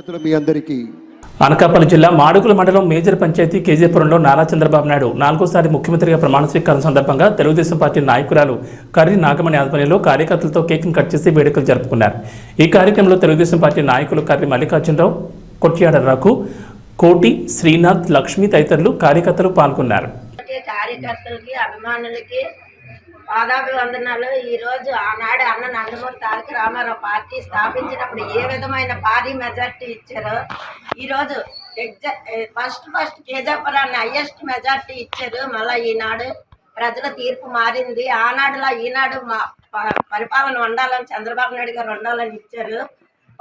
చేతులు మీ అందరికీ. అనకాపల్లి జిల్లా మాడుగుల మండలం మేజర్ పంచాయతీ కేజీపురంలో నారా చంద్రబాబు నాయుడు నాలుగోసారి ముఖ్యమంత్రిగా ప్రమాణ స్వీకారం సందర్భంగా తెలుగుదేశం పార్టీ నాయకురాలు కర్రి నాగమణి ఆధ్వర్యంలో కార్యకర్తలతో కేక్ను కట్ చేసి వేడుకలు జరుపుకున్నారు. ఈ కార్యక్రమంలో తెలుగుదేశం పార్టీ నాయకులు కర్రి మల్లికార్జునరావు కొట్యాడ రఘు కోటి శ్రీనాథ్ లక్ష్మి తదితరులు కార్యకర్తలు పాల్గొన్నారు. కార్యకర్తలకి అభిమానులకి పాదాభివందనాలు వందనాలు. ఈరోజు ఆనాడు అన్న నందమూరి తారక రామారావు పార్టీ స్థాపించినప్పుడు ఏ విధమైన భారీ మెజార్టీ ఇచ్చారో ఈరోజు ఎగ్జా ఫస్ట్ ఫస్ట్ కేజాపురాన్ని హయ్యెస్ట్ మెజార్టీ ఇచ్చారు. మళ్ళీ ఈనాడు ప్రజల తీర్పు మారింది. ఆనాడులా ఈనాడు మా ప- పరిపాలన ఉండాలని చంద్రబాబు నాయుడు గారు ఉండాలని ఇచ్చారు.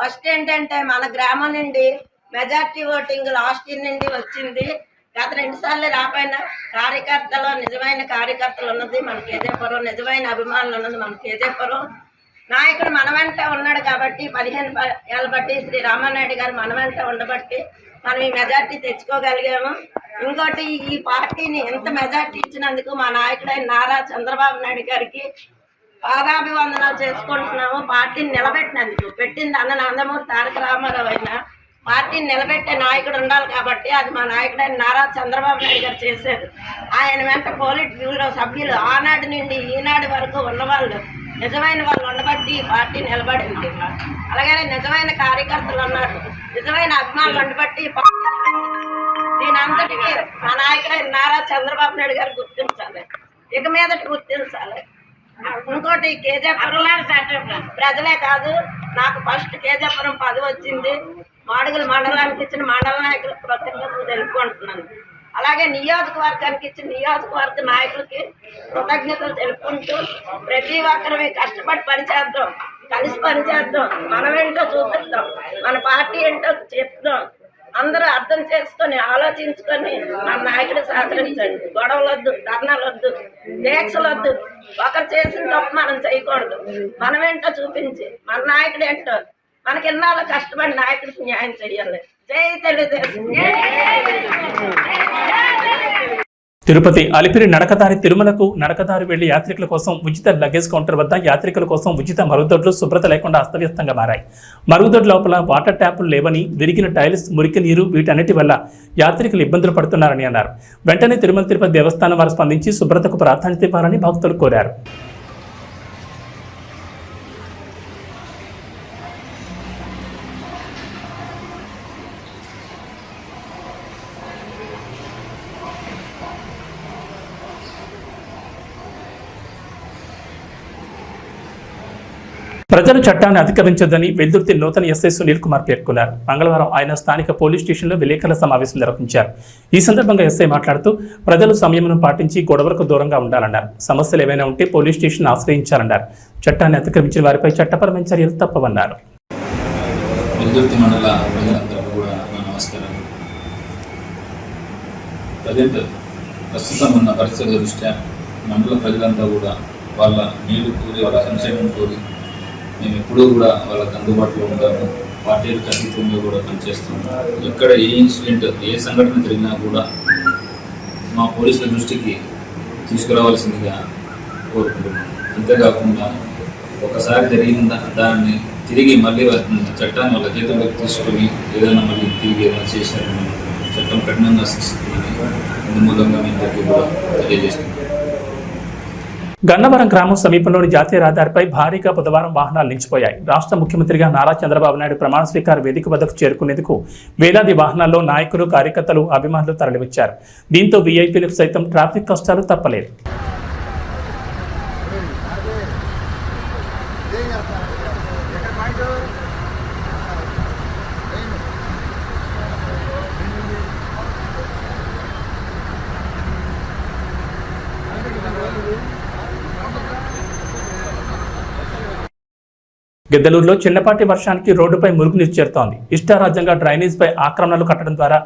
ఫస్ట్ ఏంటంటే మన గ్రామం నుండి మెజార్టీ ఓటింగ్ లాస్ట్ ఇయర్ నుండి వచ్చింది. గత రెండు సార్లు రాపోయిన కార్యకర్తలు నిజమైన కార్యకర్తలు ఉన్నది మన కేజేపురం నిజమైన అభిమానులు ఉన్నది మన కేజేపురం నాయకుడు మన వెంట ఉన్నాడు కాబట్టి పదిహేను ఏళ్ళ బట్టి శ్రీ రామానాయుడు గారు మన వెంట ఉండబట్టి మనం ఈ మెజార్టీ తెచ్చుకోగలిగాము. ఇంకోటి ఈ పార్టీని ఎంత మెజార్టీ ఇచ్చినందుకు మా నాయకుడైన నారా చంద్రబాబు నాయుడు గారికి పాదాభివందనాలు చేసుకుంటున్నాము. పార్టీని నిలబెట్టినందుకు పెట్టింది అన్న నందమూరి తారక రామారావు అయినా పార్టీని నిలబెట్టే నాయకుడు ఉండాలి కాబట్టి అది మా నాయకుడైన నారా చంద్రబాబు నాయుడు గారు చేశారు. ఆయన వెంట పోలిట్ బ్యూరో సభ్యులు ఆనాటి నుండి ఈనాడు వరకు ఉన్నవాళ్ళు నిజమైన వాళ్ళు ఉండబట్టి ఈ పార్టీ నిలబడింది. అలాగే నిజమైన కార్యకర్తలు ఉన్నారు. నిజమైన అభిమానులు ఉండబట్టి ఈ పార్టీ దీనంతటికీ మా నాయకుడైన నారా చంద్రబాబు నాయుడు గారు గుర్తించాలి. ఇక మీదటి గుర్తించాలి. ఇంకోటి కేజాపురం ప్రజలే కాదు నాకు ఫస్ట్ కేజాపురం పదవి వచ్చింది. మాడుగుల మండలానికి ఇచ్చిన మండల నాయకులు కృతజ్ఞతలు తెలుపుకుంటున్నాను అలాగే నియోజకవర్గానికి ఇచ్చిన నియోజకవర్గ నాయకులకి కృతజ్ఞతలు తెలుపుకుంటూ ప్రతి ఒక్కరిని కష్టపడి పనిచేద్దాం కలిసి పనిచేద్దాం మనమేంటో చూపిద్దాం. మన పార్టీ ఏంటో చెప్దాం. అందరూ అర్థం చేసుకొని ఆలోచించుకొని మన నాయకుడు సహకరించండి. గొడవలొద్దు ధర్నాలొద్దు దీక్షలొద్దు. వద్దు ఒకరు చేసిన తప్పు మనం చేయకూడదు. మనమేంటో చూపించి మన నాయకుడు ఏంటో మనకి ఎన్నాళ్ళు కష్టపడి నాయకుడికి న్యాయం చేయాలి. జై తెలుగుదేశం. తిరుపతి అలిపిరి నడకదారి తిరుమలకు నడకదారి వెళ్ళి యాత్రికుల కోసం ఉచిత లగేజ్ కౌంటర్ వద్ద యాత్రికుల కోసం ఉచిత మరుగుదొడ్లు శుభ్రత లేకుండా అస్తవ్యస్తంగా మారాయి. మరుగుదొడ్ల లోపల వాటర్ ట్యాపులు లేవని విరిగిన టైల్స్ మురికి నీరు వీటన్నిటి వల్ల యాత్రికులు ఇబ్బందులు పడుతున్నారని అన్నారు. వెంటనే తిరుమల తిరుపతి దేవస్థానం వారు స్పందించి శుభ్రతకు ప్రాధాన్యత ఇవ్వాలని భక్తులు కోరారు. ప్రజలు చట్టాన్ని అధిగమించొద్దని వెల్దుర్తి నూతన ఎస్ఐ సునీల్ కుమార్ పేర్కొన్నారు. మంగళవారం ఆయన స్థానిక పోలీస్ స్టేషన్లో విలేకరుల సమావేశం నిర్వహించారు. ఈ సందర్భంగా ఎస్ఐ మాట్లాడుతూ ప్రజలు సంయమనం పాటించి గొడవలకు దూరంగా ఉండాలన్నారు. సమస్యలు ఏమైనా ఉంటే పోలీస్ స్టేషన్ ఆశ్రయించాలన్నారు. చట్టాన్ని అతిక్రమించిన వారిపై చట్టపరమైన చర్యలు తప్పవన్నారు. ప్రస్తుతం ఉన్న పరిస్థితుల దృష్ట్యా మండల ప్రజలంతా కూడా వాళ్ళ నీళ్ళు కోరి వాళ్ళ సంక్షేమం కోరి మేము ఎప్పుడూ కూడా వాళ్ళకి అందుబాటులో ఉంటాము. పార్టీలకు అతీతంగా కూడా పనిచేస్తున్నాం ఎక్కడ ఏ ఇన్సిడెంట్ ఏ సంఘటన జరిగినా కూడా మా పోలీసుల దృష్టికి తీసుకురావాల్సిందిగా కోరుకుంటున్నాం అంతేకాకుండా ఒకసారి జరిగిందా దాన్ని తిరిగి మళ్ళీ చట్టాన్ని వాళ్ళ చేతుల్లోకి తీసుకొని ఏదైనా మళ్ళీ తిరిగి ఏదైనా చేశారని చట్టం కఠినంగా శిక్షిస్తుందని ఇందు మూలంగా కూడా తెలియజేస్తున్నాం గన్నవరం గ్రామం సమీపంలోని జాతీయ రహదారిపై భారీగా బుధవారం వాహనాలు నిలిచిపోయాయి. రాష్ట్ర ముఖ్యమంత్రిగా నారా చంద్రబాబు నాయుడు ప్రమాణ స్వీకార వేదిక వద్దకు చేరుకునేందుకు వేలాది వాహనాల్లో నాయకులు కార్యకర్తలు అభిమానులు తరలివచ్చారు. దీంతో వీఐపీలకు సైతం ట్రాఫిక్ కష్టాలు తప్పలేదు. గిద్దలూరులో చిన్నపాటి వర్షానికి రోడ్డుపై మురుగునీరు చేరుతోంది. ఇష్టారాజ్యంగా డ్రైనేజ్పై ఆక్రమణలు కట్టడం ద్వారా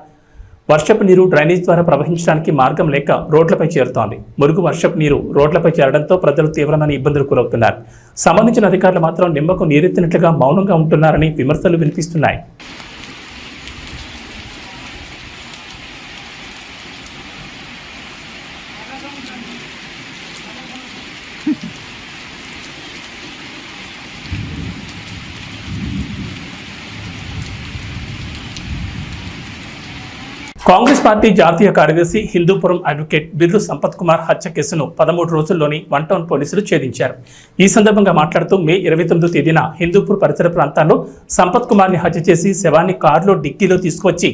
వర్షపు నీరు డ్రైనేజ్ ద్వారా ప్రవహించడానికి మార్గం లేక రోడ్లపై చేరుతోంది. మురుగు వర్షపు నీరు రోడ్లపై చేరడంతో ప్రజలు తీవ్రమైన ఇబ్బందులు గురవుతున్నారు. సంబంధించిన అధికారులు మాత్రం నిమ్మకు నీరెత్తినట్లుగా మౌనంగా ఉంటున్నారని విమర్శలు వినిపిస్తున్నాయి. కాంగ్రెస్ పార్టీ జాతీయ కార్యదర్శి హిందూపురం అడ్వకేట్ బిర్రు సంపత్ కుమార్ హత్య కేసును పదమూడు రోజుల్లోని వన్ టౌన్ పోలీసులు ఛేదించారు. ఈ సందర్భంగా మాట్లాడుతూ మే ఇరవై తొమ్మిదో తేదీన హిందూపూర్ పరిసర ప్రాంతాల్లో సంపత్ కుమార్ని హత్య చేసి శవాన్ని కారులో డిక్కీలో తీసుకువచ్చి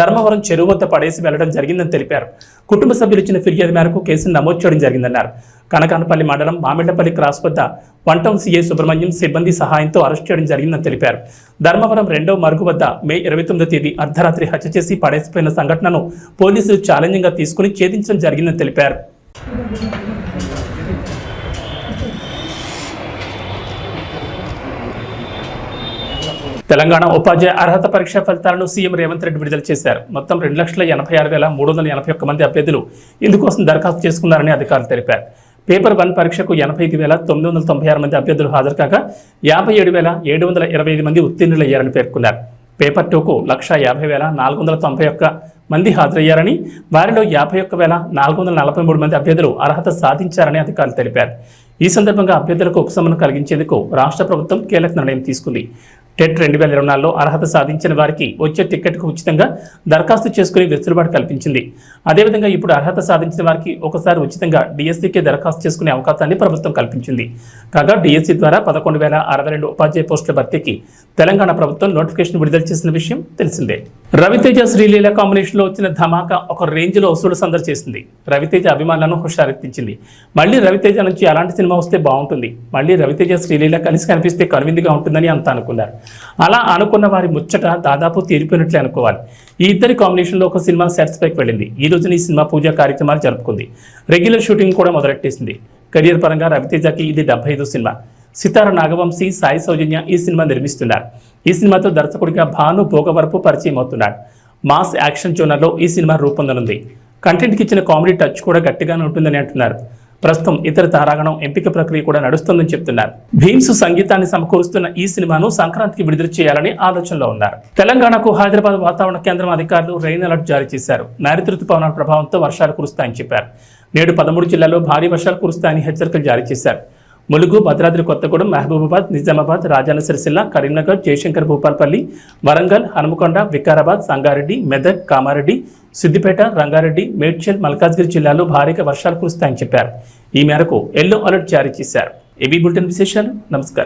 ధర్మవరం చెరువు వద్ద పడేసి వెళ్ళడం జరిగిందని తెలిపారు. కుటుంబ సభ్యులు ఇచ్చిన ఫిర్యాదు మేరకు కేసును నమోదు చేయడం జరిగిందన్నారు. కనకానపల్లి మండలం మామిళ్ళపల్లి క్రాస్ వద్ద వన్ టౌన్ సీఐ సుబ్రహ్మణ్యం సిబ్బంది సహాయంతో అరెస్ట్ చేయడం జరిగిందని తెలిపారు. ధర్మవరం రెండో మరుగు వద్ద మే ఇరవై తొమ్మిదో తేదీ అర్ధరాత్రి హత్య చేసి పడేసిపోయిన సంఘటనను పోలీసులు ఛాలెంజింగ్గా తీసుకుని ఛేదించడం జరిగిందని తెలిపారు. తెలంగాణ ఉపాధ్యాయ అర్హత పరీక్ష ఫలితాలను సీఎం రేవంత్ రెడ్డి విడుదల చేశారు. మొత్తం రెండు లక్షల ఎనభై ఆరు వేల మూడు వందల ఎనభై ఒక్క మంది అభ్యర్థులు ఇందుకోసం దరఖాస్తు చేసుకున్నారని అధికారులు తెలిపారు. పేపర్ వన్ పరీక్షకు ఎనభై ఐదు వేల తొమ్మిది వందల తొంభై ఆరు మంది అభ్యర్థులు హాజరు కాగా యాభై ఏడు వేల ఏడు వందల ఇరవై ఐదు మంది ఉత్తీర్ణులయ్యారని పేర్కొన్నారు. పేపర్ టూకు లక్ష యాభై వేల నాలుగు వందల తొంభై ఒక్క మంది హాజరయ్యారని వారిలో యాభై ఒక్క వేల నాలుగు వందల నలభై మూడు మంది అభ్యర్థులు అర్హత సాధించారని అధికారులు తెలిపారు. ఈ సందర్భంగా అభ్యర్థులకు ఉపశమనం కలిగించేందుకు రాష్ట్ర ప్రభుత్వం కీలక నిర్ణయం తీసుకుంది. టెట్ రెండు వేల ఇరవై నాలుగులో అర్హత సాధించిన వారికి వచ్చే టికెట్కు ఉచితంగా దరఖాస్తు చేసుకునే వెసులుబాటు కల్పించింది. అదేవిధంగా ఇప్పుడు అర్హత సాధించిన వారికి ఒకసారి ఉచితంగా డిఎస్సీకే దరఖాస్తు చేసుకునే అవకాశాన్ని ప్రభుత్వం కల్పించింది. కాగా డిఎస్సీ ద్వారా పదకొండు వేల అరవై రెండు ఉపాధ్యాయ పోస్టుల భర్తీకి తెలంగాణ ప్రభుత్వం నోటిఫికేషన్ విడుదల చేసిన విషయం తెలిసిందే. రవితేజ శ్రీలీల కాంబినేషన్లో వచ్చిన ధమాకా ఒక రేంజ్లో వసూలు సందడి చేసింది. రవితేజ అభిమానులను హుషారెత్తించింది. మళ్ళీ రవితేజ నుంచి అలాంటి సినిమా వస్తే బాగుంటుంది. మళ్ళీ రవితేజ శ్రీలీల కలిసి కనిపిస్తే కనువిందుగా ఉంటుందని అంతా అనుకున్నారు. అలా అనుకున్న వారి ముచ్చట దాదాపు తీరిపోయినట్లే అనుకోవాలి. ఈ ఇద్దరి కాంబినేషన్లో ఒక సినిమా సెట్స్ పైకి వెళ్ళింది. ఈ రోజున ఈ సినిమా పూజా కార్యక్రమాలు జరుపుకుంది. రెగ్యులర్ షూటింగ్ కూడా మొదలెట్టేసింది. కెరియర్ పరంగా రవితేజకి ఇది డెబ్బై ఐదు సినిమా. సితార నాగవంశీ సాయి సౌజన్య ఈ సినిమా నిర్మిస్తున్నారు. ఈ సినిమాతో దర్శకుడిగా భాను భోగవరపు పరిచయం అవుతున్నాడు. మాస్ యాక్షన్ జోనర్లో ఈ సినిమా రూపొందనుంది. కంటెంట్కి ఇచ్చిన కామెడీ టచ్ కూడా గట్టిగానే ఉంటుందని అంటున్నారు. ప్రస్తుతం ఇతర తారాగణం ఎంపిక ప్రక్రియ కూడా నడుస్తుందని చెప్తున్నారు. భీమ్స్ సంగీతాన్ని సమకూరుస్తున్న ఈ సినిమాను సంక్రాంతికి విడుదల చేయాలని ఆలోచనలో ఉన్నారు. తెలంగాణకు హైదరాబాద్ వాతావరణ కేంద్రం అధికారులు రెయిన్ అలర్ట్ జారీ చేశారు. నైరుతి రుతుపవనాల ప్రభావంతో వర్షాలు కురుస్తాయని చెప్పారు. నేడు పదమూడు జిల్లాల్లో భారీ వర్షాలు కురుస్తాయని హెచ్చరికలు జారీ చేశారు. ములుగు భద్రాద్రి కొత్తగూడెం మహబూబాబాద్ నిజామాబాద్ రాజన్న సిరిసిల్ల కరీంనగర్ జయశంకర్ భూపాల్పల్లి వరంగల్ హనుమకొండ వికారాబాద్ సంగారెడ్డి మెదక్ కామారెడ్డి సిద్దిపేట రంగారెడ్డి మేడ్చల్ మల్కాజ్గిరి జిల్లాలో భారీగా వర్షాలు కురుస్తాయని చెప్పారు. ఈ మేరకు ఎల్లో అలర్ట్ జారీ చేశారు. ఏబీ బులెటిన్ విశేషాలు? నమస్కారం.